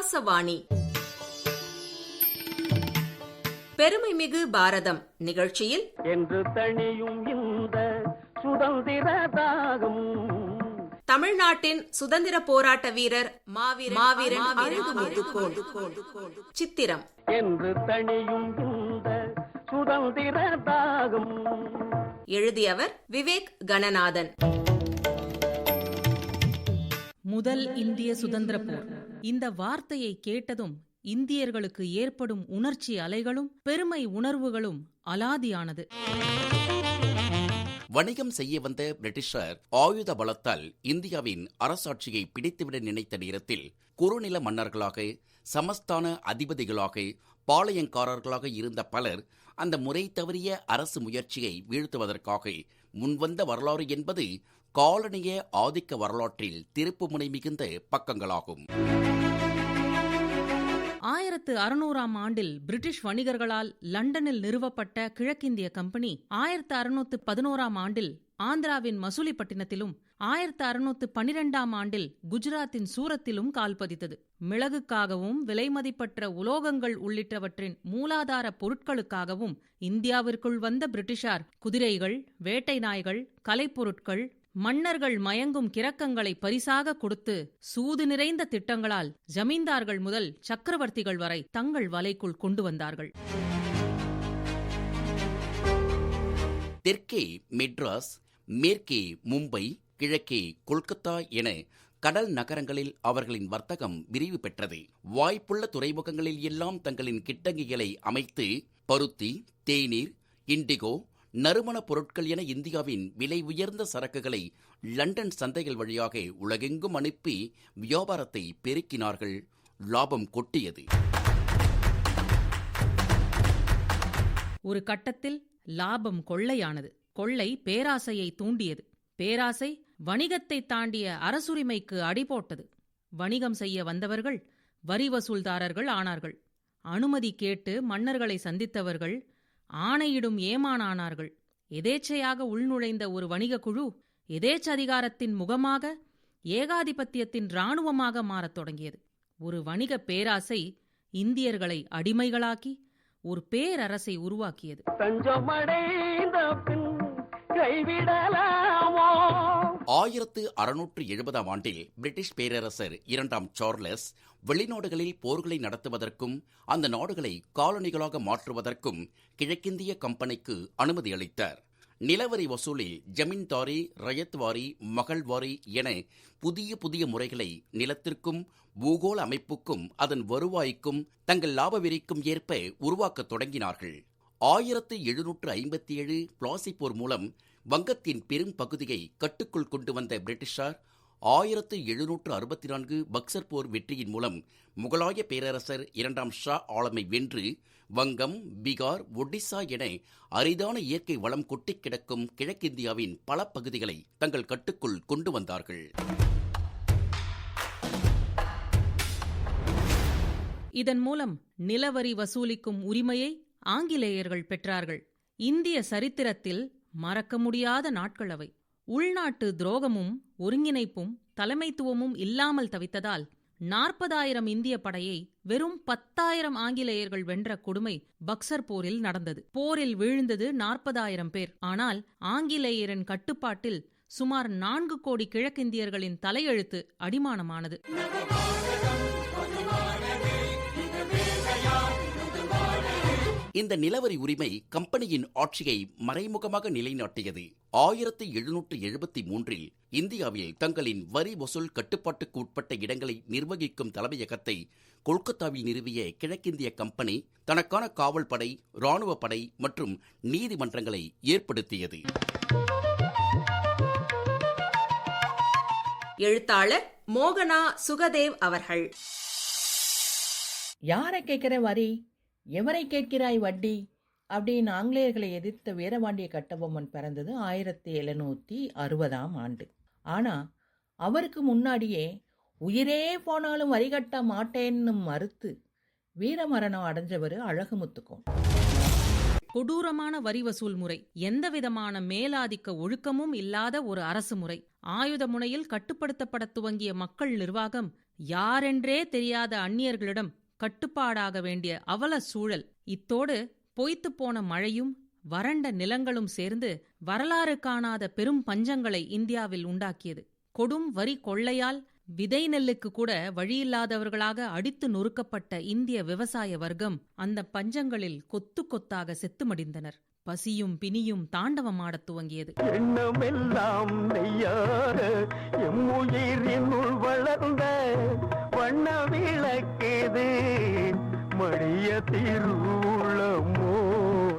ஆகாசவாணி. பெருமைமிகு பாரதம் நிகழ்ச்சியில் என்று தணியும் இந்த சுதந்திர தாகம். தமிழ்நாட்டின் சுதந்திர போராட்ட வீரர் மாவீரன் மாவீரன் அழகுமுத்துக்கோன் சித்திரம். என்று தணியும் இந்த சுதந்திர தாகம். எழுதியவர் விவேக் கணநாதன். முதல் இந்திய சுதந்திர போர். இந்த வார்த்தையை கேட்டதும் இந்தியர்களுக்கு ஏற்படும் உணர்ச்சி அலைகளும் பெருமை உணர்வுகளும் அலாதியானது. வணிகம் செய்ய வந்த பிரிட்டிஷர் ஆயுத பலத்தால் இந்தியாவின் அரசாட்சியை பிடித்துவிட நினைத்த நேரத்தில் குறுநில மன்னர்களாக சமஸ்தான அதிபதிகளாக பாளையங்காரர்களாக இருந்த பலர் அந்த முறை தவறிய அரசு முயற்சியை வீழ்த்துவதற்காக முன்வந்த வரலாறு என்பது காலனிய ஆதிக்க வரலாற்றில் திருப்புமுனை மிகுந்த பக்கங்களாகும். ஆயிரத்து அறுநூறாம் ஆண்டில் பிரிட்டிஷ் வணிகர்களால் லண்டனில் நிறுவப்பட்ட கிழக்கிந்திய கம்பெனி ஆயிரத்து அறுநூத்து பதினோராம் ஆண்டில் ஆந்திராவின் மசூலிப்பட்டினத்திலும் ஆயிரத்து அறுநூத்து பனிரெண்டாம் ஆண்டில் குஜராத்தின் சூரத்திலும் கால் பதித்தது. மிளகுக்காகவும் விலைமதிப்பற்ற உலோகங்கள் உள்ளிட்டவற்றின் மூலாதார பொருட்களுக்காகவும் இந்தியாவிற்குள் வந்த பிரிட்டிஷார் குதிரைகள் வேட்டை நாய்கள் கலைப்பொருட்கள் மன்னர்கள் மயங்கும் கிரக்கங்களை பரிசாக கொடுத்து சூது நிறைந்த திட்டங்களால் ஜமீன்தார்கள் முதல் சக்கரவர்த்திகள் வரை தங்கள் வலைக்குள் கொண்டு வந்தார்கள். தெற்கே மெட்ராஸ் மேற்கே மும்பை கிழக்கே கொல்கத்தா என கடல் நகரங்களில் அவர்களின் வர்த்தகம் விரிவு பெற்றது. வாய்ப்புள்ள துறைமுகங்களில் எல்லாம் தங்களின் கிட்டங்கிகளை அமைத்து பருத்தி தேநீர் இண்டிகோ நறுமணப் பொருட்கள் என இந்தியாவின் விலை உயர்ந்த சரக்குகளை லண்டன் சந்தைகள் வழியாக உலகெங்கும் அனுப்பி வியாபாரத்தை பெருக்கினார்கள். லாபம் கொட்டியது. ஒரு கட்டத்தில் லாபம் கொள்ளையானது. கொள்ளை பேராசையை தூண்டியது. பேராசை வணிகத்தை தாண்டிய அரசுரிமைக்கு அடிபோட்டது. வணிகம் செய்ய வந்தவர்கள் வரி வசூல்தாரர்கள் ஆனார்கள். அனுமதி கேட்டு மன்னர்களை சந்தித்தவர்கள் ஆணையிடும் ஏமானானார்கள். எதேச்சையாக உள்நுழைந்த ஒரு வணிக குழு எதேச்சதிகாரத்தின் முகமாக ஏகாதிபத்தியத்தின் இராணுவமாக மாறத் தொடங்கியது. ஒரு வணிக பேராசை இந்தியர்களை அடிமைகளாக்கி ஒரு பேரரசை உருவாக்கியது. தஞ்சமடைந்த பின் கைவிடலாமோ? ஆயிரத்து அறுநூற்று எழுபதாம் ஆண்டில் பிரிட்டிஷ் பேரரசர் இரண்டாம் சார்லஸ் வெளிநாடுகளில் போர்களை நடத்துவதற்கும் அந்த நாடுகளை காலனிகளாக மாற்றுவதற்கும் கிழக்கிந்திய கம்பெனிக்கு அனுமதி அளித்தார். நிலவரி வசூலில் ஜமீன்தாரி ரயத்வாரி மகள்வாரி என புதிய புதிய முறைகளை நிலத்திற்கும் பூகோள அமைப்புக்கும் அதன் வருவாய்க்கும் தங்கள் லாபவெறிக்கும் ஏற்ப உருவாக்கத் தொடங்கினார்கள். ஆயிரத்து எழுநூற்று ஐம்பத்தி ஏழு பிளாசி போர் மூலம் வங்கத்தின் பெரும் பகுதியை கட்டுக்குள் கொண்டு வந்த பிரிட்டிஷார் ஆயிரத்து எழுநூற்று அறுபத்தி நான்கு பக்சர் போர் வெற்றியின் மூலம் முகலாய பேரரசர் இரண்டாம் ஷா ஆலமை வென்று வங்கம் பீகார் ஒடிசா என அரிதான இயற்கை வளம் கொட்டிக் கிடக்கும் கிழக்கிந்தியாவின் பல பகுதிகளை தங்கள் கட்டுக்குள் கொண்டு வந்தார்கள். இதன் மூலம் நிலவரி வசூலிக்கும் உரிமையை ஆங்கிலேயர்கள் பெற்றார்கள். இந்திய சரித்திரத்தில் மறக்க முடியாத நாட்கள் அவை. உள்நாட்டு துரோகமும் ஒருங்கிணைப்பும் தலைமைத்துவமும் இல்லாமல் தவித்ததால் நாற்பதாயிரம் இந்திய படையை வெறும் பத்தாயிரம் ஆங்கிலேயர்கள் வென்ற கொடுமை பக்சர் போரில் நடந்தது. போரில் வீழ்ந்தது நாற்பதாயிரம் பேர். ஆனால் ஆங்கிலேயரின் கட்டுப்பாட்டில் சுமார் நான்கு கோடி கிழக்கிந்தியர்களின் தலையெழுத்து அடிமானமானது. இந்த நிலவரி உரிமை கம்பெனியின் ஆட்சியை மறைமுகமாக நிலைநாட்டியது. ஆயிரத்தி எழுநூற்று எழுபத்தி மூன்றில் இந்தியாவில் தங்களின் வரி வசூல் கட்டுப்பாட்டுக்கு உட்பட்ட இடங்களை நிர்வகிக்கும் தலைமையகத்தை கொல்கத்தாவில் நிறுவிய கிழக்கிந்திய கம்பெனி தனக்கான காவல் படை ராணுவ படை மற்றும் நீதிமன்றங்களை ஏற்படுத்தியது. எழுத்தாளர் மோகனா சுகதேவ் அவர்கள். யாரை கேட்கிற வரி? எவரை கேட்கிறாய் வட்டி? அப்படின்னு ஆங்கிலேயர்களை எதிர்த்த வீரபாண்டிய கட்டபொம்மன் பிறந்தது ஆயிரத்தி எழுநூற்றி அறுபதாம் ஆண்டு. ஆனால் அவருக்கு முன்னாடியே உயிரே போனாலும் வரிகட்ட மாட்டேன்னு மறுத்து வீரமரணம் அடைஞ்சவர் அழகுமுத்துக்கும். கொடூரமான வரி வசூல் முறை எந்தவிதமான மேலாதிக்க ஒழுக்கமும் இல்லாத ஒரு அரசு முறை. ஆயுத முனையில் கட்டுப்படுத்தப்பட துவங்கிய மக்கள் நிர்வாகம் யாரென்றே தெரியாத அந்நியர்களிடம் கட்டுப்பாடாக வேண்டிய அவல சூழல். இத்தோடு பொய்த்துப் போன மழையும் வறண்ட நிலங்களும் சேர்ந்து வரலாறு காணாத பெரும் பஞ்சங்களை இந்தியாவில் உண்டாக்கியது. கொடும் வரி கொள்ளையால் விதை நெல்லுக்கு கூட வழியில்லாதவர்களாக அடித்து நொறுக்கப்பட்ட இந்திய விவசாய வர்க்கம் அந்த பஞ்சங்களில் கொத்து கொத்தாக செத்து மடிந்தனர் பசியும் பிணியும் தாண்டவமாடத் துவங்கியது. எண்ணமெல்லாம் நெய்யார எம்முயிரினுள் வளர்ந்த வண்ண விளக்கேது மடிய திருவுளமோ?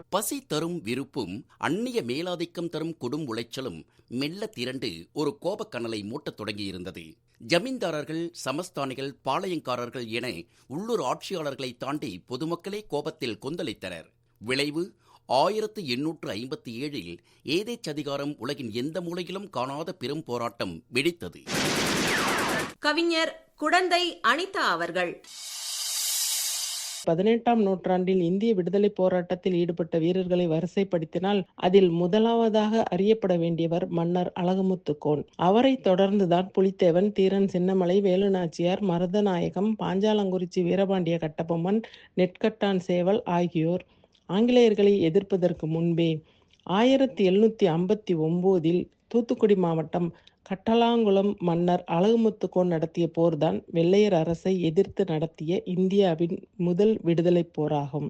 பசி தரும் விருப்பும் அந்நிய மேலாதிக்கம் தரும் கொடும் உளைச்சலும் மெல்ல திரண்டு ஒரு கோபக்கனலை மூட்டத் தொடங்கியிருந்தது. ஜமீன்தாரர்கள் சமஸ்தானிகள் பாளையங்காரர்கள் என உள்ளூர் ஆட்சியாளர்களை தாண்டி பொதுமக்களே கோபத்தில் கொந்தளித்தனர். விளைவு ஆயிரத்து எண்ணூற்று ஐம்பத்தி ஏழில் ஏதேச் அதிகாரம் உலகின் எந்த மூலையிலும் காணாத பெரும் போராட்டம் வெடித்தது. கவிஞர் குடந்தை அனிதா அவர்கள். பதினெட்டாம் நூற்றாண்டில் இந்திய விடுதலைப் போராட்டத்தில் ஈடுபட்ட வீரர்களை வரிசைப்படுத்தினால் அதில் முதலாவதாக அறியப்பட வேண்டியவர் மன்னர் அழகுமுத்துக்கோன். அவரைத் தொடர்ந்துதான் புலித்தேவன் தீரன் சின்னமலை வேலுநாச்சியார் மருதநாயகம் பாஞ்சாலங்குறிச்சி வீரபாண்டிய கட்டபொம்மன் நெற்கட்டான் சேவல் ஆகியோர். ஆங்கிலேயர்களை எதிர்ப்பதற்கு முன்பே ஆயிரத்தி எழுநூத்தி ஐம்பத்தி ஒம்போதில் தூத்துக்குடி மாவட்டம் கட்டலாங்குளம் மன்னர் அழகுமுத்துக்கோன் நடத்திய போர்தான் வெள்ளையர் அரசை எதிர்த்து நடத்திய இந்தியாவின் முதல் விடுதலைப் போராகும்.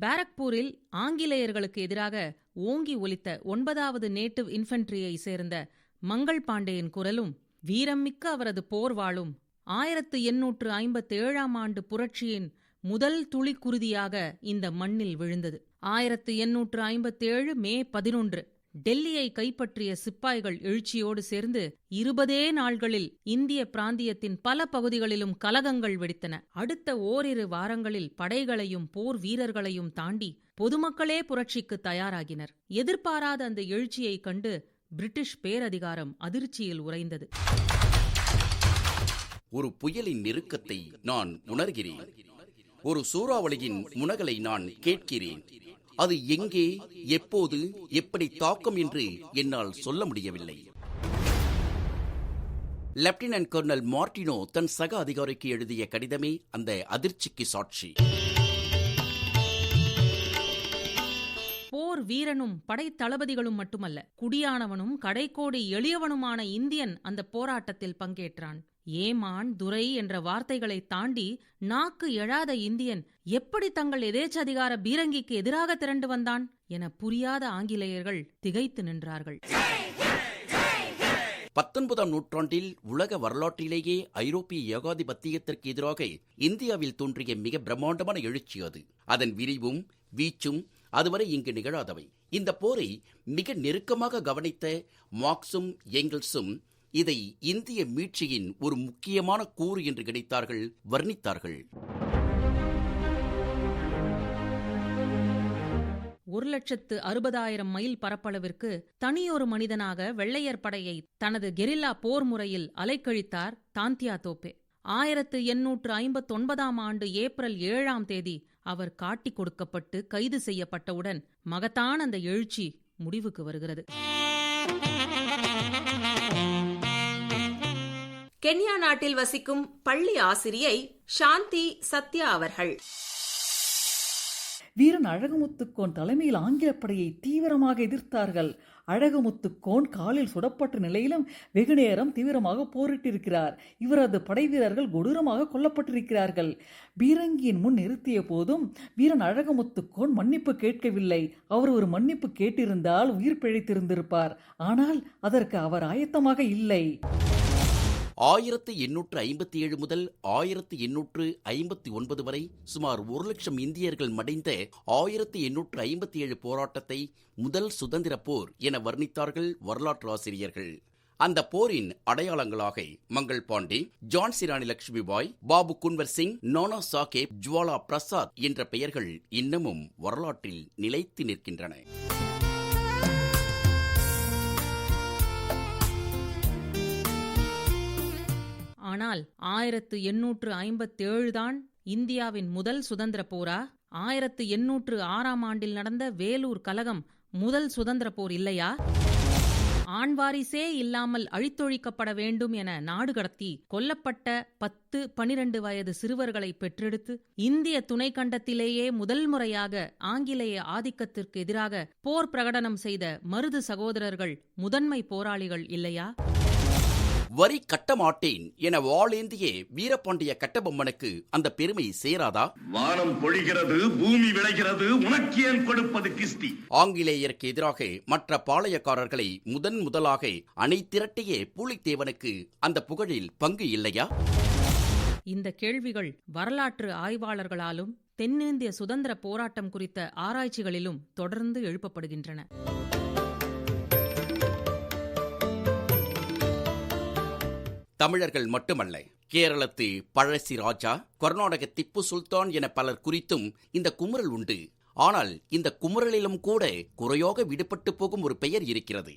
பாரக்பூரில் ஆங்கிலேயர்களுக்கு எதிராக ஓங்கி ஒலித்த ஒன்பதாவது நேட்டிவ் இன்ஃபென்ட்ரியை சேர்ந்த மங்கள் பாண்டேயின் குரலும் வீரம்மிக்க அவரது போர்வாளும் ஆயிரத்து எண்ணூற்று ஐம்பத்தேழாம் ஆண்டு புரட்சியின் முதல் துளி குருதியாக இந்த மண்ணில் விழுந்தது. ஆயிரத்து எண்ணூற்று ஐம்பத்தேழு மே பதினொன்று டெல்லியை கைப்பற்றிய சிப்பாய்கள் எழுச்சியோடு சேர்ந்து இருபதே நாள்களில் இந்திய பிராந்தியத்தின் பல பகுதிகளிலும் கலகங்கள் வெடித்தன. அடுத்த ஓரிரு வாரங்களில் படைகளையும் போர் வீரர்களையும் தாண்டி பொதுமக்களே புரட்சிக்கு தயாராகினர். எதிர்பாராத அந்த எழுச்சியைக் கண்டு பிரிட்டிஷ் பேரதிகாரம் அதிர்ச்சியில் உறைந்தது. ஒரு புயலின் நெருக்கத்தை நான் உணர்கிறேன். ஒரு சூறாவளியின் முனகலை நான் கேட்கிறேன். அது எங்கே எப்போது எப்படி தாக்கம் என்று என்னால் சொல்ல முடியவில்லை. லெப்டினன்ட் கர்னல் மார்டினோ தன் சக அதிகாரிக்கு எழுதிய கடிதமே அந்த அதிர்ச்சிக்கு சாட்சி. போர் வீரனும் படைத்தளபதிகளும் மட்டுமல்ல குடியானவனும் கடைக்கோடி எளியவனுமான இந்தியன் அந்த போராட்டத்தில் பங்கேற்றான். ஏமான் துரை என்ற வார்த்தைகளை தாண்டி நாக்கு எழாத இந்தியன் எப்படி தங்கள் எதேச்சதிகார பீரங்கிக்கு எதிராக திரண்டு வந்தான் என புரியாத ஆங்கிலேயர்கள் திகைத்து நின்றார்கள். பத்தொன்பதாம் நூற்றாண்டில் உலக வரலாற்றிலேயே ஐரோப்பிய ஏகாதிபத்தியத்திற்கு எதிராக இந்தியாவில் தோன்றிய மிக பிரம்மாண்டமான எழுச்சி அது. அதன் விரிவும் வீச்சும் அதுவரை இங்கு நிகழாதவை. இந்த போரை மிக நெருக்கமாக கவனித்த மார்க்சும் எங்கிள்ஸும் இதை இந்திய மீட்சியின் ஒரு முக்கியமான கூறு என்று கிடைத்தார்கள் வர்ணித்தார்கள். ஒரு லட்சத்து அறுபதாயிரம் மைல் பரப்பளவிற்கு தனியொரு மனிதனாக வெள்ளையர் படையை தனது கெரில்லா போர் முறையில் அலைக்கழித்தார் தாந்தியா தோப்பே. ஆயிரத்து எண்ணூற்று ஐம்பத்தொன்பதாம் ஆண்டு ஏப்ரல் ஏழாம் தேதி அவர் காட்டிக் கொடுக்கப்பட்டு கைது செய்யப்பட்டவுடன் மகத்தான அந்த எழுச்சி முடிவுக்கு வருகிறது. கென்யா நாட்டில் வசிக்கும் பள்ளி ஆசிரியை சாந்தி சத்யா அவர்கள். வீரன் அழகுமுத்துக்கோன் தலைமையில் ஆங்கிலப் படையை தீவிரமாக எதிர்த்தார்கள். அழகுமுத்துக்கோன் காலில் சுடப்பட்ட நிலையிலும் வெகுநேரம் தீவிரமாக போரிட்டிருக்கிறார். இவரது படை வீரர்கள் கொடூரமாக கொல்லப்பட்டிருக்கிறார்கள். பீரங்கியின் முன் நிறுத்திய போதும் வீரன் அழகுமுத்துக்கோன் மன்னிப்பு கேட்கவில்லை. அவர் ஒரு மன்னிப்பு கேட்டிருந்தால் உயிர் பிழைத்திருந்திருப்பார். ஆனால் அதற்கு அவர் ஆயத்தமாக இல்லை. ஆயிரத்து எண்ணூற்று ஐம்பத்தி ஏழு முதல் ஆயிரத்து எண்ணூற்று ஐம்பத்தி ஒன்பது வரை சுமார் ஒரு லட்சம் இந்தியர்கள் மடிந்த ஆயிரத்து எண்ணூற்று ஐம்பத்தி ஏழு போராட்டத்தை முதல் சுதந்திர போர் என வர்ணித்தார்கள் வரலாற்று ஆசிரியர்கள். அந்த போரின் அடையாளங்களாக மங்கள் பாண்டே ஜான்சி ராணி லட்சுமி பாய் பாபு குன்வர் சிங் நானா சாகேப் ஜுவாலா பிரசாத் என்ற பெயர்கள் இன்னமும் வரலாற்றில் நிலைத்து நிற்கின்றன. ஆனால் ஆயிரத்து எண்ணூற்று ஐம்பத்தேழு தான் இந்தியாவின் முதல் சுதந்திர போரா. ஆயிரத்து எண்ணூற்று ஆறாம் ஆண்டில் நடந்த வேலூர் கலகம் முதல் சுதந்திர போர் இல்லையா? ஆண் வாரிசே இல்லாமல் அழித்தொழிக்கப்பட வேண்டும் என நாடு கடத்தி கொல்லப்பட்ட பத்து பனிரெண்டு வயது சிறுவர்களை பெற்றெடுத்து இந்திய துணைக்கண்டத்திலேயே முதல் முறையாக ஆங்கிலேய ஆதிக்கத்திற்கு எதிராக போர் பிரகடனம் செய்த மருது சகோதரர்கள் முதன்மை போராளிகள் இல்லையா? வரி கட்ட மாட்டேன் என வாளேந்திய வீரபாண்டிய கட்டபொம்மனுக்கு அந்த பெருமை சேராதா? வானம் பொழிகிறது பூமி விளைகிறது உனக்கு ஏன் கொடுப்பது கிஸ்தி? ஆங்கிலேயருக்கு எதிராக மற்ற பாளையக்காரர்களை முதன் முதலாக அணை திரட்டிய பூலித்தேவனுக்கு அந்த புகழில் பங்கு இல்லையா? இந்த கேள்விகள் வரலாற்று ஆய்வாளர்களாலும் தென்னிந்திய சுதந்திர போராட்டம் குறித்த ஆராய்ச்சிகளிலும் தொடர்ந்து எழுப்பப்படுகின்றன. தமிழர்கள் மட்டுமல்ல கேரளத்து பழசி ராஜா கர்நாடக திப்பு சுல்தான் என பலர் குறித்தும் இந்த குமுறல் உண்டு. ஆனால் இந்த குமுறலிலும் கூட குறையோக விடுபட்டு போகும் ஒரு பெயர் இருக்கிறது.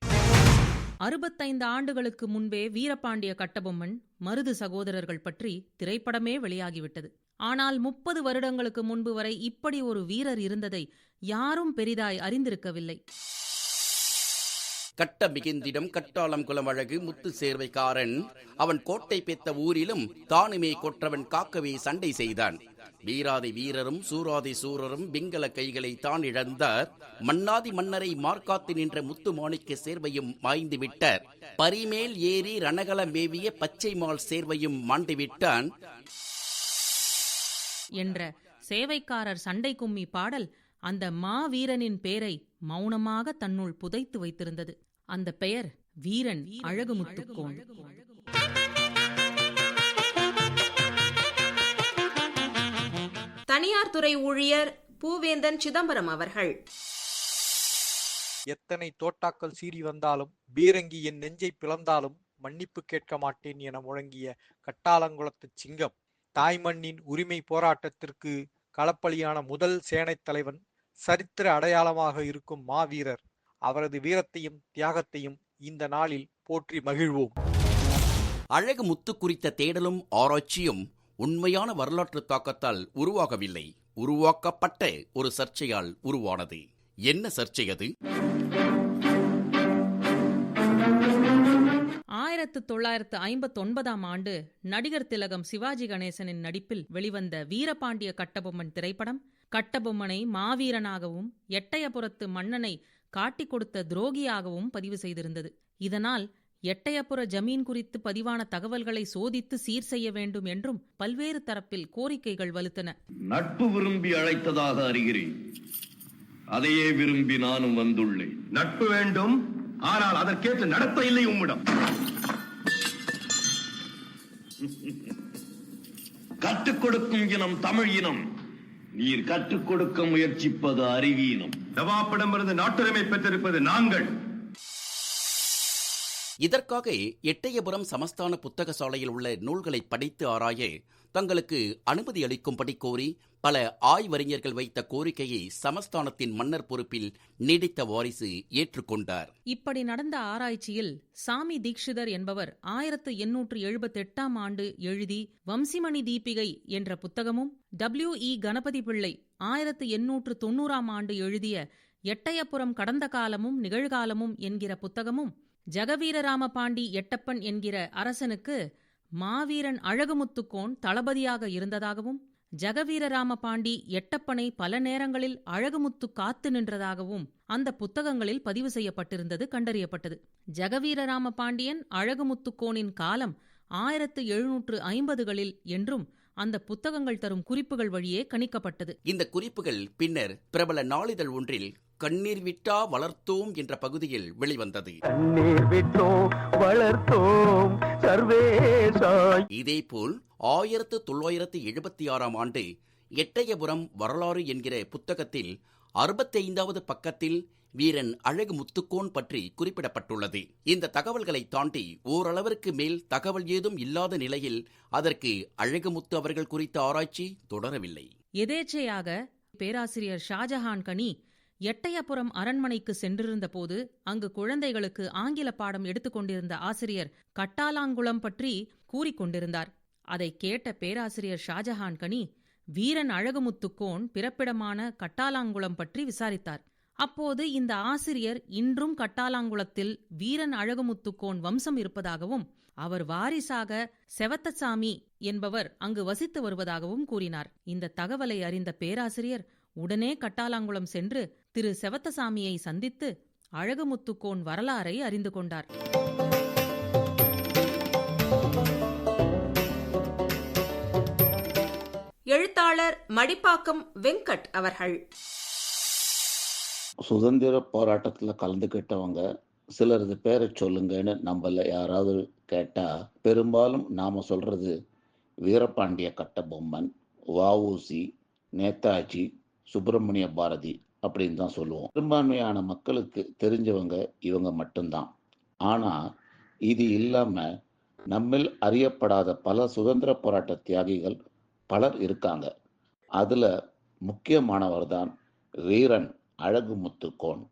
அறுபத்தைந்து ஆண்டுகளுக்கு முன்பே வீரபாண்டிய கட்டபொம்மன் மருது சகோதரர்கள் பற்றி திரைப்படமே வெளியாகிவிட்டது. ஆனால் முப்பது வருடங்களுக்கு முன்பு வரை இப்படி ஒரு வீரர் இருந்ததை யாரும் பெரிதாய் அறிந்திருக்கவில்லை. கட்ட மிகுந்திடம் கட்டாளம் குலமழகு முத்து சேர்வைக்காரன். அவன் கோட்டை பெத்த ஊரிலும் தானுமே கொற்றவன் காக்கவே சண்டை செய்தான். வீராதி வீரரும் சூராதி சூரரும் பிங்கள கைகளை தான் இழந்தார். மன்னாதி மன்னரை மார்க்காத்து நின்ற முத்து மாணிக்க சேர்வையும் மாய்ந்து விட்டார் பரிமேல் ஏறி ரணகல மேவிய பச்சை மால் சேர்வையும் மாண்டுவிட்டான். என்ற சேவைக்காரர் சண்டை கும்மி பாடல் அந்த மாவீரனின் பேரை மௌனமாக தன்னுள் புதைத்து வைத்திருந்தது. அந்த பெயர் வீரன் அழகுமுத்துக்கோன் தனியார் துறை ஊழியர் பூவேந்தன் சிதம்பரம் அவர்கள். எத்தனை தோட்டாக்கள் சீறி வந்தாலும் பீரங்கி என் நெஞ்சை பிளந்தாலும் மன்னிப்பு கேட்க மாட்டேன் என முழங்கிய கட்டாலங்குளத்து சிங்கம் தாய்மண்ணின் உரிமை போராட்டத்திற்கு களப்பலியான முதல் சேனைத் தலைவன் சரித்திர அடையாளமாக இருக்கும் மாவீரர். அவரது வீரத்தையும் தியாகத்தையும் இந்த நாளில் போற்றி மகிழ்வோம். அழகு முத்து குறித்த தேடலும் ஆராய்ச்சியும் உண்மையான வரலாற்று தாக்கத்தால் உருவாகவில்லை. உருவாக்கப்பட்ட ஒரு சர்ச்சையால் உருவானது. என்ன சர்ச்சை அது? ஆயிரத்து தொள்ளாயிரத்து ஐம்பத்தொன்பதாம் ஆண்டு நடிகர் திலகம் சிவாஜி கணேசனின் நடிப்பில் வெளிவந்த வீரபாண்டிய கட்டபொம்மன் திரைப்படம் கட்டபொம்மனை மாவீரனாகவும் எட்டயபுரத்து மன்னனை காட்டிக் கொடுத்த துரோகியாகவும் பதிவு செய்திருந்தது. இதனால் எட்டயபுர ஜமீன் குறித்து பதிவான தகவல்களை சோதித்து சீர் செய்ய வேண்டும் என்றும் பல்வேறு தரப்பில் கோரிக்கைகள் வலுத்தன. நட்பு விரும்பி அழைத்ததாக அறிகிறேன். அதையே விரும்பி நானும் வந்துள்ளேன். நட்பு வேண்டும் ஆனால் அதற்கேற்ற நடத்த இல்லை உம்மிடம். கற்றுக் கொடுக்கும் இனம் தமிழ் இனம். நீர் கற்றுக் கொடுக்க முயற்சிப்பது அறிவீனம். நவாப்பிடமிருந்து நாட்டுரிமை பெற்றிருப்பது நாங்கள். இதற்காக எட்டயபுரம் சமஸ்தான புத்தக சாலையில் உள்ள நூல்களை படித்து ஆராய தங்களுக்கு அனுமதி அளிக்கும்படி கோரி பல ஆய்வறிஞர்கள் வைத்த கோரிக்கையை சமஸ்தானத்தின் மன்னர் பொறுப்பில் நீடித்த வாரிசு ஏற்றுக்கொண்டார். இப்படி நடந்த ஆராய்ச்சியில் சாமி தீக்ஷிதர் என்பவர் ஆயிரத்து எண்ணூற்று எழுபத்தெட்டாம் ஆண்டு எழுதி வம்சிமணி தீபிகை என்ற புத்தகமும் டபிள்யூ இ கணபதி பிள்ளை ஆயிரத்து எண்ணூற்று தொன்னூறாம் ஆண்டு எழுதிய எட்டயபுரம் கடந்த காலமும் நிகழ்காலமும் என்கிற புத்தகமும் ஜெகவீரராம பாண்டி எட்டப்பன் என்கிற அரசனுக்கு மாவீரன் அழகுமுத்துக்கோன் தளபதியாக இருந்ததாகவும் ஜெகவீரராம பாண்டி எட்டப்பனை பல நேரங்களில் அழகுமுத்து காத்து நின்றதாகவும் அந்த புத்தகங்களில் பதிவு செய்யப்பட்டிருந்தது கண்டறியப்பட்டது. ஜெகவீரராம பாண்டியன் அழகுமுத்துக்கோனின் காலம் ஆயிரத்து எழுநூற்று ஐம்பதுகளில் என்றும் அந்த புத்தகங்கள் தரும் குறிப்புகள் வழியே கணிக்கப்பட்டது. இந்த குறிப்புகள் பின்னர் பிரபல நாளிதழ் ஒன்றில் கண்ணீர் விட்டா வளர்த்தோம் என்ற பகுதியில் வெளிவந்தது. கண்ணீர் விட்டோம் வளர்த்தோம் இதேபோல் ஆயிரத்து தொள்ளாயிரத்து எழுபத்தி ஆறாம் ஆண்டு எட்டயபுரம் வரலாறு என்கிற புத்தகத்தில் அறுபத்தைந்தாவது பக்கத்தில் வீரன் அழகு முத்துக்கோன் பற்றி குறிப்பிடப்பட்டுள்ளது. இந்த தகவல்களை தாண்டி ஓரளவிற்கு மேல் தகவல் ஏதும் இல்லாத நிலையில் அதற்கு அழகுமுத்து அவர்கள் குறித்த ஆராய்ச்சி தொடரவில்லை. எதேச்சையாக பேராசிரியர் ஷாஜஹான் கனி எட்டயபுரம் அரண்மனைக்கு சென்றிருந்தபோது அங்கு குழந்தைகளுக்கு ஆங்கில பாடம் எடுத்துக்கொண்டிருந்த ஆசிரியர் கட்டாலாங்குளம் பற்றி கூறிக்கொண்டிருந்தார் அதை கேட்ட பேராசிரியர் ஷாஜஹான் கனி வீரன் அழகுமுத்துக்கோன் பிறப்பிடமான கட்டாலாங்குளம் பற்றி விசாரித்தார். அப்போது இந்த ஆசிரியர் இன்றும் கட்டாலாங்குளத்தில் வீரன் அழகுமுத்துக்கோன் வம்சம் இருப்பதாகவும் அவர் வாரிசாக செவத்தசாமி என்பவர் அங்கு வசித்து வருவதாகவும் கூறினார். இந்த தகவலை அறிந்த பேராசிரியர் உடனே கட்டாலாங்குளம் சென்று திரு செவத்தசாமியை சந்தித்து அழகுமுத்துக்கோன் வரலாறை அறிந்து கொண்டார். எழுத்தாளர் மடிப்பாக்கம் வெங்கட் அவர்கள். சுதந்திர போராட்டத்துல கலந்துக்கிட்டவங்க சிலரது பேரை சொல்லுங்கன்னு நம்மள யாராவது கேட்டா பெரும்பாலும் நாம சொல்றது வீரபாண்டிய கட்டபொம்மன் வஉசி நேதாஜி சுப்பிரமணிய பாரதி அப்படின்னு தான் சொல்லுவோம். பெரும்பான்மையான மக்களுக்கு தெரிஞ்சவங்க இவங்க மட்டும்தான். ஆனால் இது இல்லாமல் நம்மில் அறியப்படாத பல சுதந்திர போராட்ட தியாகிகள் பலர் இருக்காங்க. அதில் முக்கியமானவர் தான் வீரன் அழகுமுத்துக்கோன்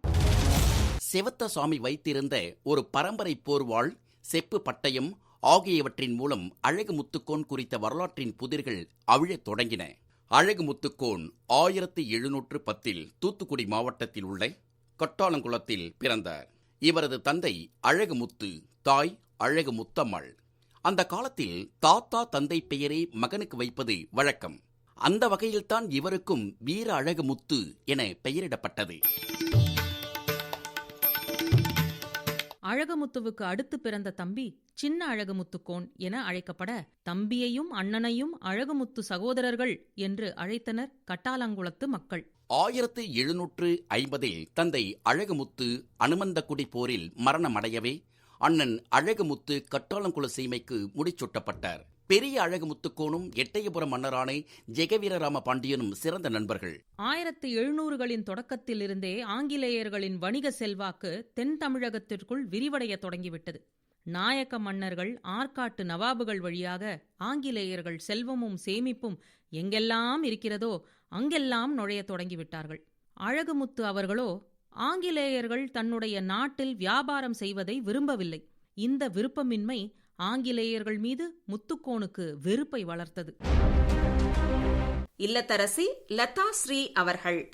சிவத்தசாமி வைத்திருந்த ஒரு பரம்பரை போர்வாள் செப்பு பட்டயம் ஆகியவற்றின் மூலம் அழகு முத்துக்கோன் குறித்த வரலாற்றின் புதிர்கள் அவிழத் தொடங்கின. அழகுமுத்துக்கோன் ஆயிரத்தி எழுநூற்று பத்தில் தூத்துக்குடி மாவட்டத்தில் உள்ள கொட்டாலங்குளத்தில் பிறந்தார். இவரது தந்தை அழகுமுத்து தாய் அழகு முத்தம்மாள் அந்த காலத்தில் தாத்தா தந்தை பெயரே மகனுக்கு வைப்பது வழக்கம். அந்த வகையில்தான் இவருக்கும் வீர அழகுமுத்து என பெயரிடப்பட்டது. அழகமுத்துவுக்கு அடுத்து பிறந்த தம்பி சின்ன அழகுமுத்துக்கோன் என அழைக்கப்பட தம்பியையும் அண்ணனையும் அழகுமுத்து சகோதரர்கள் என்று அழைத்தனர் கட்டாலங்குளத்து மக்கள். ஆயிரத்து எழுநூற்று ஐம்பதில் தந்தை அழகுமுத்து அனுமந்தக்குடி போரில் மரணமடையவே அண்ணன் அழகுமுத்து கட்டாளங்குள சீமைக்கு முடிச்சூட்டப்பட்டார் பெரிய அழகுமுத்துக்கோனும் எட்டயபுரம் மன்னரான ஜெகவீரராம பாண்டியனும் சிறந்த நண்பர்கள். ஆயிரத்தி எழுநூறுகளின் தொடக்கத்திலிருந்தே ஆங்கிலேயர்களின் வணிக செல்வாக்கு தென் தமிழகத்திற்குள் விரிவடைய தொடங்கிவிட்டது. நாயக்க மன்னர்கள் ஆற்காட்டு நவாபுகள் வழியாக ஆங்கிலேயர்கள் செல்வமும் சேமிப்பும் எங்கெல்லாம் இருக்கிறதோ அங்கெல்லாம் நுழைய தொடங்கிவிட்டார்கள். அழகுமுத்து அவர்களோ ஆங்கிலேயர்கள் தன்னுடைய நாட்டில் வியாபாரம் செய்வதை விரும்பவில்லை. இந்த விருப்பமின்மை ஆங்கிலேயர்கள் மீது முத்துக்கோனுக்கு வெறுப்பை வளர்த்தது. இல்லத்தரசி லதா ஸ்ரீ அவர்கள்.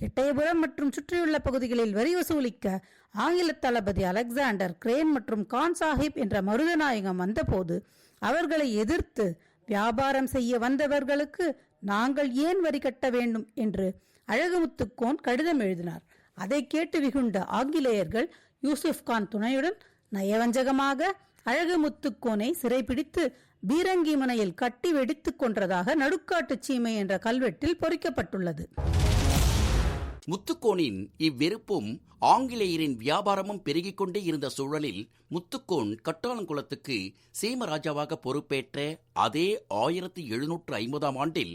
எட்டயபுரம் மற்றும் சுற்றியுள்ள பகுதிகளில் வரி வசூலிக்க ஆங்கில தளபதி அலெக்சாண்டர் கிரேன் மற்றும் கான் சாஹிப் என்ற மருதநாயகம் வந்தபோது அவர்களை எதிர்த்து வியாபாரம் செய்ய வந்தவர்களுக்கு நாங்கள் ஏன் வரி கட்ட வேண்டும் என்று அழகுமுத்துக்கோன் கடிதம் எழுதினார். அதை கேட்டு விகுண்ட ஆங்கிலேயர்கள் யூசுப் கான் துணையுடன் நயவஞ்சகமாக அழகு முத்துக்கோனை சிறைபிடித்து பீரங்கி முனையில் கட்டி வெடித்துக் கொன்றதாக நடுக்காட்டு சீமை என்ற கல்வெட்டில் பொறிக்கப்பட்டுள்ளது. முத்துக்கோனின் இவ்வெறுப்பும் ஆங்கிலேயரின் வியாபாரமும் பெருகிக் கொண்டே இருந்த சூழலில் முத்துக்கோன் கட்டாளங்குளத்துக்கு சீமராஜாவாக பொறுப்பேற்ற அதே ஆயிரத்தி எழுநூற்று ஐம்பதாம் ஆண்டில்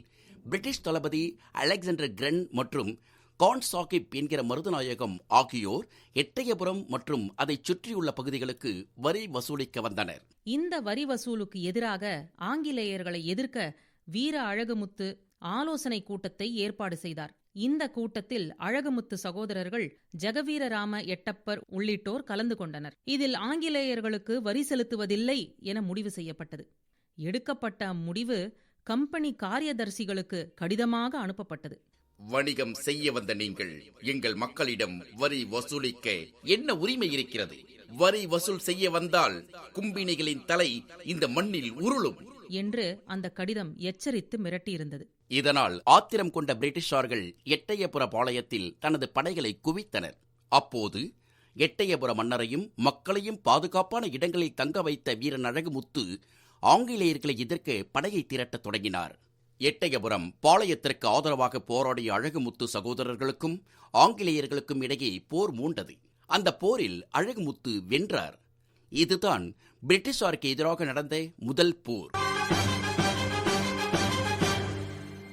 பிரிட்டிஷ் தளபதி அலெக்சாண்டர் கிரன் மற்றும் கான் சாகிப் என்கிற மருதநாயகம் ஆகியோர் எட்டயபுரம் மற்றும் அதைச் சுற்றியுள்ள பகுதிகளுக்கு வரி வசூலிக்க வந்தனர். இந்த வரி வசூலுக்கு எதிராக ஆங்கிலேயர்களை எதிர்க்க வீர அழகுமுத்து ஆலோசனை கூட்டத்தை ஏற்பாடு செய்தார். இந்த கூட்டத்தில் அழகுமுத்து சகோதரர்கள் ஜெகவீரராம எட்டப்பர் உள்ளிட்டோர் கலந்து கொண்டனர். இதில் ஆங்கிலேயர்களுக்கு வரி செலுத்துவதில்லை என முடிவு செய்யப்பட்டது. எடுக்கப்பட்ட முடிவு கம்பெனி காரியதர்சிகளுக்கு கடிதமாக அனுப்பப்பட்டது. வணிகம் செய்ய வந்த நீங்கள் எங்கள் மக்களிடம் வரி வசூலிக்க என்ன உரிமை இருக்கிறது? வரி வசூல் செய்ய வந்தால் கும்பினிகளின் தலை இந்த மண்ணில் உருளும். என்று அந்த கடிதம் எச்சரித்து மிரட்டியிருந்தது. இதனால் ஆத்திரம் கொண்ட பிரிட்டிஷார்கள் எட்டயபுர பாளையத்தில் தனது படைகளை குவித்தனர். அப்போது எட்டயபுர மன்னரையும் மக்களையும் பாதுகாப்பான இடங்களில் தங்க வைத்த வீரன் அழகுமுத்து ஆங்கிலேயர்களை எதிர்க்க படையை திரட்டத் தொடங்கினார். எட்டயபுரம் பாளையத்திற்கு ஆதரவாக போராடிய அழகுமுத்து சகோதரர்களுக்கும் ஆங்கிலேயர்களுக்கும் இடையே போர் மூண்டது. அந்த போரில் அழகுமுத்து வென்றார். இதுதான் பிரிட்டிஷாருக்கு எதிராக நடந்த முதல் போர்.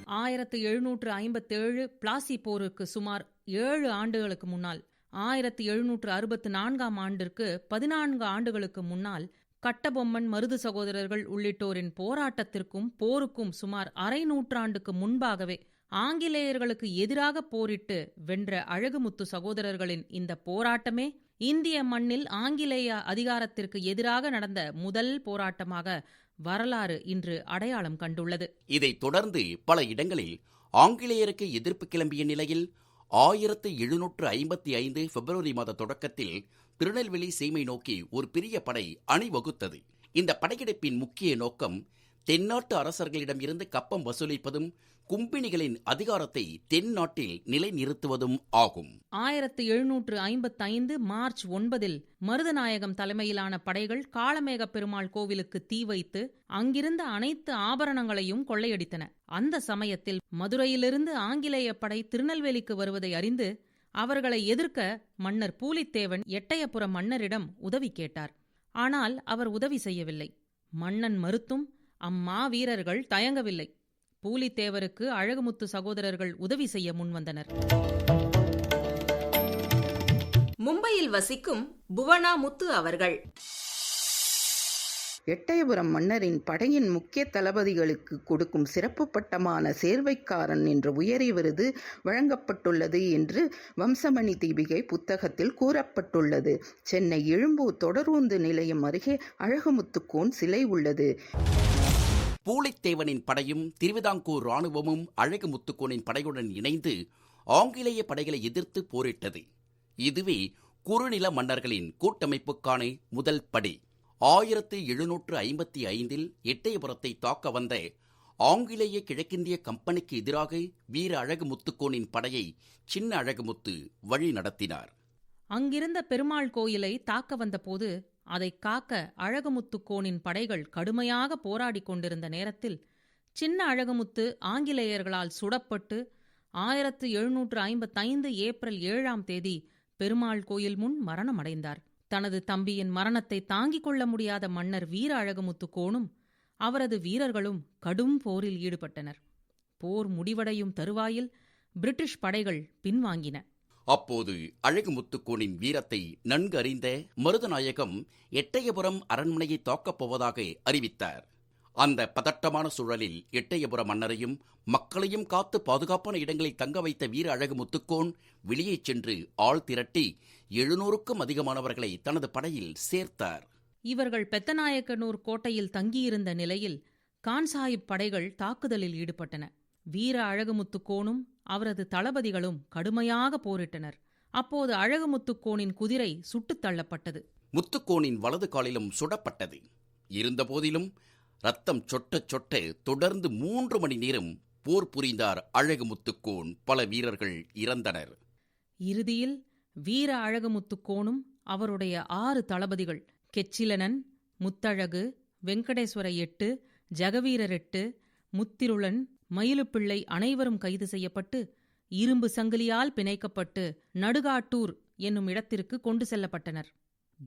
ஆயிரத்து எழுநூற்று ஐம்பத்தேழு பிளாசி போருக்கு சுமார் ஏழு ஆண்டுகளுக்கு முன்னால் ஆயிரத்து எழுநூற்று அறுபத்து நான்காம் ஆண்டிற்கு பதினான்கு ஆண்டுகளுக்கு முன்னால் கட்டபொம்மன் மருது சகோதரர்கள் உள்ளிட்டோரின் போராட்டத்திற்கும் போருக்கும் சுமார் அரை நூற்றாண்டுக்கு முன்பாகவே ஆங்கிலேயர்களுக்கு எதிராக போரிட்டு வென்ற அழகுமுத்து சகோதரர்களின் இந்த போராட்டமே இந்திய மண்ணில் ஆங்கிலேய அதிகாரத்திற்கு எதிராக நடந்த முதல் போராட்டமாக வரலாறு இன்று அடையாளம் கண்டுள்ளது. இதைத் தொடர்ந்து பல இடங்களில் ஆங்கிலேயருக்கு எதிர்ப்பு கிளம்பிய நிலையில் ஆயிரத்து எழுநூற்று ஐம்பத்தி ஐந்து பிப்ரவரி மாத தொடக்கத்தில் திருநெல்வேலி சீமை நோக்கி ஒரு பெரிய படை அணிவகுத்தது. இந்த படையெடுப்பின் முக்கிய நோக்கம் தென்னாட்டு அரசர்களிடம் இருந்து கப்பம் வசூலிப்பதும் கும்பினிகளின் அதிகாரத்தை தென்னாட்டில் நிலைநிறுத்துவதும் ஆகும். ஆயிரத்து எழுநூற்று ஐம்பத்தி ஐந்து மார்ச் ஒன்பதில் மருதநாயகம் தலைமையிலான படைகள் காளமேக பெருமாள் கோவிலுக்கு தீ வைத்து அங்கிருந்த அனைத்து ஆபரணங்களையும் கொள்ளையடித்தன. அந்த சமயத்தில் மதுரையிலிருந்து ஆங்கிலேய படை திருநெல்வேலிக்கு வருவதை அறிந்து அவர்களை எதிர்க்க மன்னர் பூலித்தேவன் எட்டயபுர மன்னரிடம் உதவி கேட்டார். ஆனால் அவர் உதவி செய்யவில்லை. மன்னன் மறுத்தும் அம்மா வீரர்கள் தயங்கவில்லை. பூலித்தேவருக்கு அழகுமுத்து சகோதரர்கள் உதவி செய்ய முன்வந்தனர். மும்பையில் வசிக்கும் புவனா முத்து அவர்கள். எட்டயபுரம் மன்னரின் படையின் முக்கிய தளபதிகளுக்கு கொடுக்கும் சிறப்பு பட்டமான சேர்வைக்காரன் என்ற உயரிய விருது வழங்கப்பட்டுள்ளது என்று வம்சமணி தீபிகை புத்தகத்தில் கூறப்பட்டுள்ளது. சென்னை எழும்பூர் தொடரூந்து நிலையம் அருகே அழகுமுத்துக்கோன் சிலை உள்ளது. பூலித்தேவனின் படையும் திருவிதாங்கூர் ராணுவமும் அழகுமுத்துக்கோனின் படையுடன் இணைந்து ஆங்கிலேய படைகளை எதிர்த்து போரிட்டது. இதுவே குறுநில மன்னர்களின் கூட்டமைப்புக்கான முதல் படி. ஆயிரத்து எழுநூற்று ஐம்பத்தி ஐந்தில் எட்டயபுரத்தை தாக்க வந்த ஆங்கிலேய கிழக்கிந்திய கம்பெனிக்கு எதிராக வீர அழகுமுத்துக்கோனின் படையை சின்ன அழகுமுத்து வழி நடத்தினார். அங்கிருந்த பெருமாள் கோயிலை தாக்க வந்தபோது அதை காக்க அழகுமுத்துக்கோனின் படைகள் கடுமையாக போராடிக் கொண்டிருந்த நேரத்தில் சின்ன அழகுமுத்து ஆங்கிலேயர்களால் சுடப்பட்டு ஆயிரத்து எழுநூற்று ஐம்பத்தைந்து ஏப்ரல் ஏழாம் தேதி பெருமாள் கோயில் முன் மரணமடைந்தார். தனது தம்பியின் மரணத்தை தாங்கிக் கொள்ள முடியாத மன்னர் வீர அழகுமுத்துக்கோனும் அவரது வீரர்களும் கடும் போரில் ஈடுபட்டனர். போர் முடிவடையும் தருவாயில் பிரிட்டிஷ் படைகள் பின்வாங்கின. அப்போது அழகுமுத்துக்கோனின் வீரத்தை நன்கு அறிந்த மருதநாயகம் எட்டயபுரம் அரண்மனையை தாக்கப் போவதாக அறிவித்தார். அந்த பதட்டமான சூழலில் எட்டயபுர மன்னரையும் மக்களையும் காத்து பாதுகாப்பான இடங்களில் தங்க வைத்த வீர அழகு முத்துக்கோன் வெளியே சென்று ஆள் திரட்டி எழுநூறுக்கும் அதிகமானவர்களை தனது படையில் சேர்த்தார். இவர்கள் பெத்தநாயக்கனூர் கோட்டையில் தங்கியிருந்த நிலையில் கான்சாஹிப் படைகள் தாக்குதலில் ஈடுபட்டன. வீர அழகுமுத்துக்கோனும் அவரது தளபதிகளும் கடுமையாக போரிட்டனர். அப்போது அழகுமுத்துக்கோனின் குதிரை சுட்டுத் தள்ளப்பட்டது. முத்துக்கோனின் வலது காலிலும் சுடப்பட்டது. இருந்தபோதிலும் ரத்தம் சொட்ட சொட்ட தொடர்ந்து மூன்று மணி நேரம் போர் புரிந்தார் அழகுமுத்துக்கோன். பல வீரர்கள் இறந்தனர். இறுதியில் வீர அழகுமுத்துக்கோனும் அவருடைய ஆறு தளபதிகள் கெச்சிலனன் முத்தழகு வெங்கடேஸ்வர எட்டு ஜெகவீரர் எட்டு முத்திருளன் மயிலுப்பிள்ளை அனைவரும் கைது செய்யப்பட்டு இரும்பு சங்கிலியால் பிணைக்கப்பட்டு நடுகாட்டூர் என்னும் இடத்திற்கு கொண்டு செல்லப்பட்டனர்.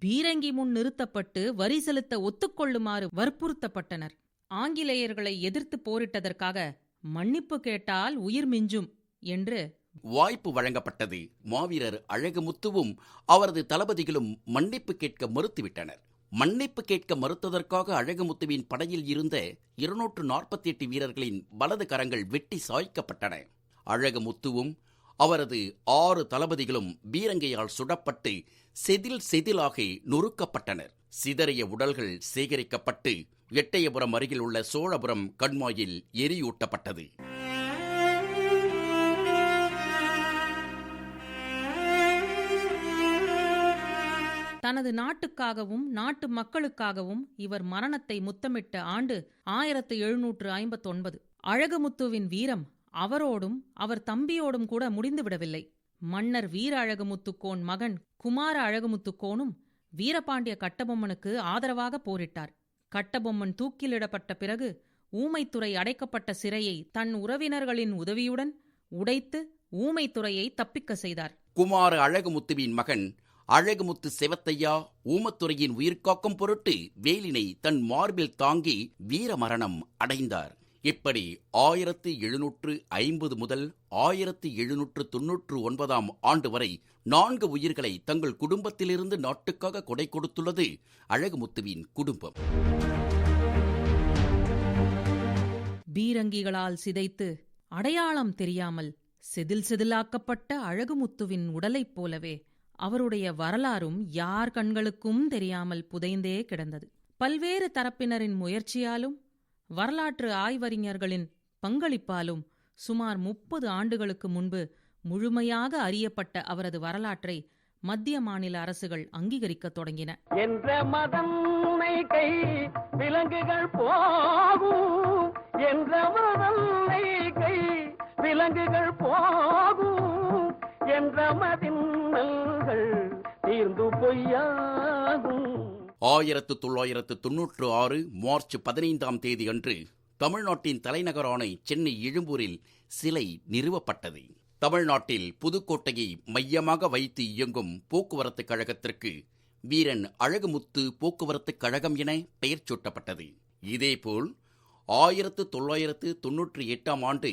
பீரங்கி முன் நிறுத்தப்பட்டு வரி செலுத்த ஒத்துக்கொள்ளுமாறு வற்புறுத்தப்பட்டனர். ஆங்கிலேயர்களை எதிர்த்து போரிட்டதற்காக மன்னிப்பு கேட்டால் உயிர் மிஞ்சும் என்று வாய்ப்பு வழங்கப்பட்டது. மாவீரர் அழகுமுத்துவும் அவரது தளபதிகளும் மன்னிப்பு கேட்க மறுத்துவிட்டனர். மன்னிப்பு கேட்க மறுத்ததற்காக அழகுமுத்துவின் படையில் இருந்த இருநூற்று நாற்பத்தி எட்டு வீரர்களின் வலது கரங்கள் வெட்டி சாய்க்கப்பட்டன. அழகுமுத்துவும் அவரது ஆறு தளபதிகளும் பீரங்கையால் சுடப்பட்டு செதில் செதிலாக நொறுக்கப்பட்டனர். சிதறிய உடல்கள் சேகரிக்கப்பட்டு எட்டயபுரம் அருகில் உள்ள சோழபுரம் கண்மாயில் எரியூட்டப்பட்டது. தனது நாட்டுக்காகவும் நாட்டு மக்களுக்காகவும் இவர் மரணத்தை முத்தமிட்ட ஆண்டு ஆயிரத்து எழுநூற்று ஐம்பத்தொன்பது. அழகுமுத்துவின் வீரம் அவரோடும் அவர் தம்பியோடும் கூட முடிந்துவிடவில்லை மன்னர் வீர அழகுமுத்துக்கோன் மகன் குமார அழகுமுத்துக்கோனும் வீரபாண்டிய கட்டபொம்மனுக்கு ஆதரவாக போரிட்டார். கட்டபொம்மன் தூக்கிலிடப்பட்ட பிறகு ஊமைத்துறை அடைக்கப்பட்ட சிறையை தன் உறவினர்களின் உதவியுடன் உடைத்து ஊமைத்துறையை தப்பிக்க செய்தார். குமார அழகுமுத்துவின் மகன் அழகுமுத்து செவத்தையா ஊமத்துறையின் உயிர்காக்கும் பொருட்டு வேலினை தன் மார்பில் தாங்கி வீரமரணம் அடைந்தார். இப்படி ஆயிரத்து எழுநூற்று ஐம்பது முதல் ஆயிரத்து எழுநூற்று தொன்னூற்று ஒன்பதாம் ஆண்டு வரை நான்கு உயிர்களை தங்கள் குடும்பத்திலிருந்து நாட்டுக்காக கொடை கொடுத்துள்ளது அழகுமுத்துவின் குடும்பம். பீரங்கிகளால் சிதைத்து அடையாளம் தெரியாமல் செதில் செதிலாக்கப்பட்ட அழகுமுத்துவின் உடலைப் போலவே அவருடைய வரலாறும் யார் கண்களுக்கும் தெரியாமல் புதைந்தே கிடந்தது. பல்வேறு தரப்பினரின் முயற்சியாலும் வரலாற்று ஆய்வறிஞர்களின் பங்களிப்பாலும் சுமார் முப்பது ஆண்டுகளுக்கு முன்பு முழுமையாக அறியப்பட்ட அவரது வரலாற்றை மத்திய மாநில அரசுகள் அங்கீகரிக்கத் தொடங்கின. என்ற மதம் கை விலங்குகள் போகும். என்ற மதம் கை விலங்குகள் போகும். என்ற மதின்னல்கள் தீர்ந்து பொய்யாகும். ஆயிரத்து தொள்ளாயிரத்து தொன்னூற்று ஆறு மார்ச் பதினைந்தாம் தேதி அன்று தமிழ்நாட்டின் தலைநகரான சென்னை எழும்பூரில் சிலை நிறுவப்பட்டது. தமிழ்நாட்டில் புதுக்கோட்டையை மையமாக வைத்து இயங்கும் போக்குவரத்து கழகத்திற்கு வீரன் அழகுமுத்து போக்குவரத்து கழகம் என பெயர் சூட்டப்பட்டது. இதேபோல் ஆயிரத்து தொள்ளாயிரத்து தொன்னூற்றி எட்டாம் ஆண்டு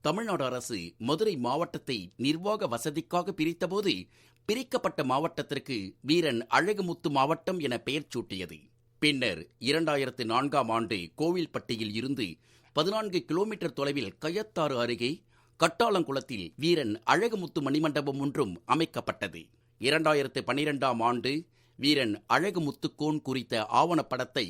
தமிழ்நாடு அரசு மதுரை மாவட்டத்தை நிர்வாக வசதிக்காக பிரித்தபோது பிரிக்கப்பட்ட மாவட்டத்திற்கு வீரன் அழகுமுத்து மாவட்டம் என பெயர் சூட்டியது. பின்னர் இரண்டாயிரத்து நான்காம் ஆண்டு கோவில்பட்டியில் இருந்து பதினான்கு கிலோமீட்டர் தொலைவில் கயத்தாறு அருகே கட்டாளங்குளத்தில் வீரன் அழகுமுத்து மணிமண்டபம் ஒன்றும் அமைக்கப்பட்டது. இரண்டாயிரத்து பனிரெண்டாம் ஆண்டு வீரன் அழகுமுத்துக்கோன் குறித்த ஆவணப்படத்தை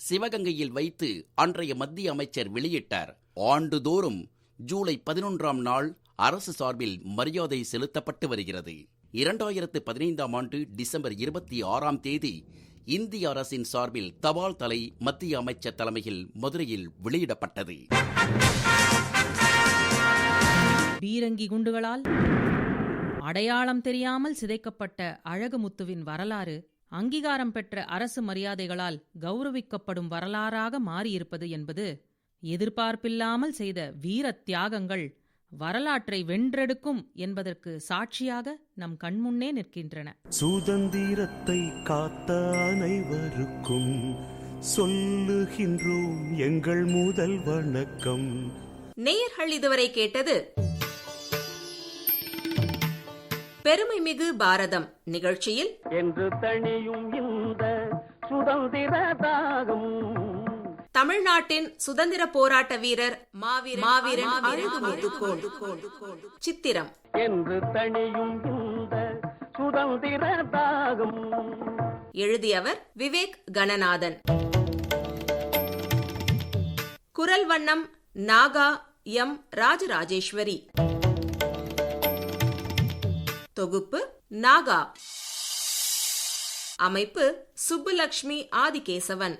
சிவகங்கையில் வைத்து அன்றைய மத்திய அமைச்சர் வெளியிட்டார். ஆண்டுதோறும் ஜூலை பதினொன்றாம் நாள் அரசு சார்பில் மரியாதை செலுத்தப்பட்டு வருகிறது. இரண்டாயிரத்து பதினைந்தாம் ஆண்டு டிசம்பர் இருபத்தி ஆறாம் தேதி இந்திய அரசின் சார்பில் தபால் தலை மத்திய அமைச்சர் தலைமையில் மதுரையில் வெளியிடப்பட்டது. பீரங்கி குண்டுகளால் அடையாளம் தெரியாமல் சிதைக்கப்பட்ட அழகுமுத்துவின் வரலாறு அங்கீகாரம் பெற்ற அரசு மரியாதைகளால் கௌரவிக்கப்படும் வரலாறாக மாறியிருப்பது என்பது எதிர்பார்ப்பில்லாமல் செய்த வீர தியாகங்கள் வரலாற்றை வென்றெடுக்கும் என்பதற்கு சாட்சியாக நம் கண்முன்னே நிற்கின்றன. சுதந்திரத்தை காத்த அனைவருக்கும் சொல்லுகின்றோம் எங்கள் முதல் வணக்கம். நேயர்கள் இதுவரை கேட்டது பெருமைமிகு பாரதம் நிகழ்ச்சியில் என்று தணியும் இந்த சுதந்திர தாகம். தமிழ்நாட்டின் சுதந்திர போராட்ட வீரர் மாவீரன் மாவீரன் அழகுமுத்துக்கோன் சித்திரம். என்று இந்த சுதந்திர தாகம் எழுதியவர் விவேக் கணநாதன். குரல் வண்ணம் நாகா எம். ராஜராஜேஸ்வரி. தொகுப்பு நாகா. அமைப்பு சுப்புலக்ஷ்மி ஆதிகேசவன்.